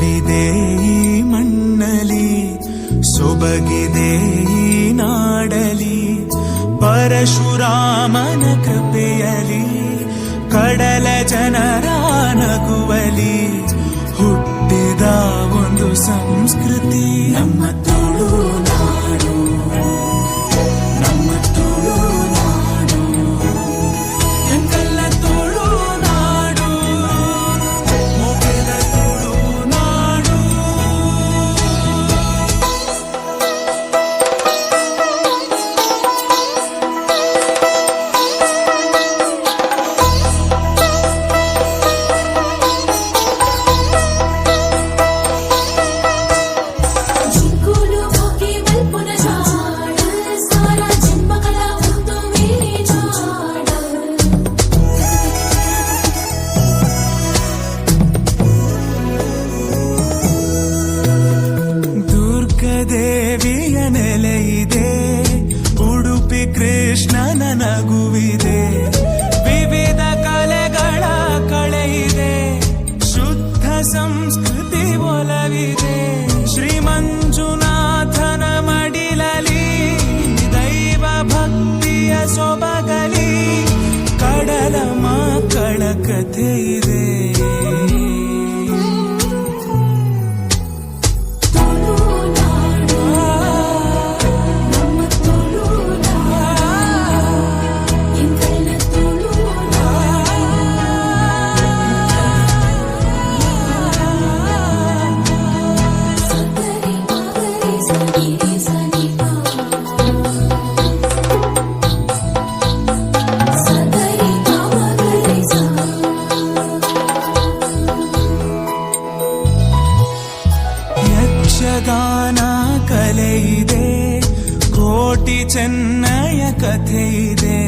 ಮಾಡಿದೆ ಮಣ್ಣಲಿ ಸೊಬಗಿದೆ ನಾಡಲಿ. ಪರಶುರಾಮನ ಕೃಪೆಯಲಿ ಕಡಲ ಜನರ ನಗು aguvir ದಾಸ್ತಾನ ಕಲೆ ಇದೆ ಕೋಟಿ ಚೆನ್ನಯ ಕಥೆ ಇದೆ.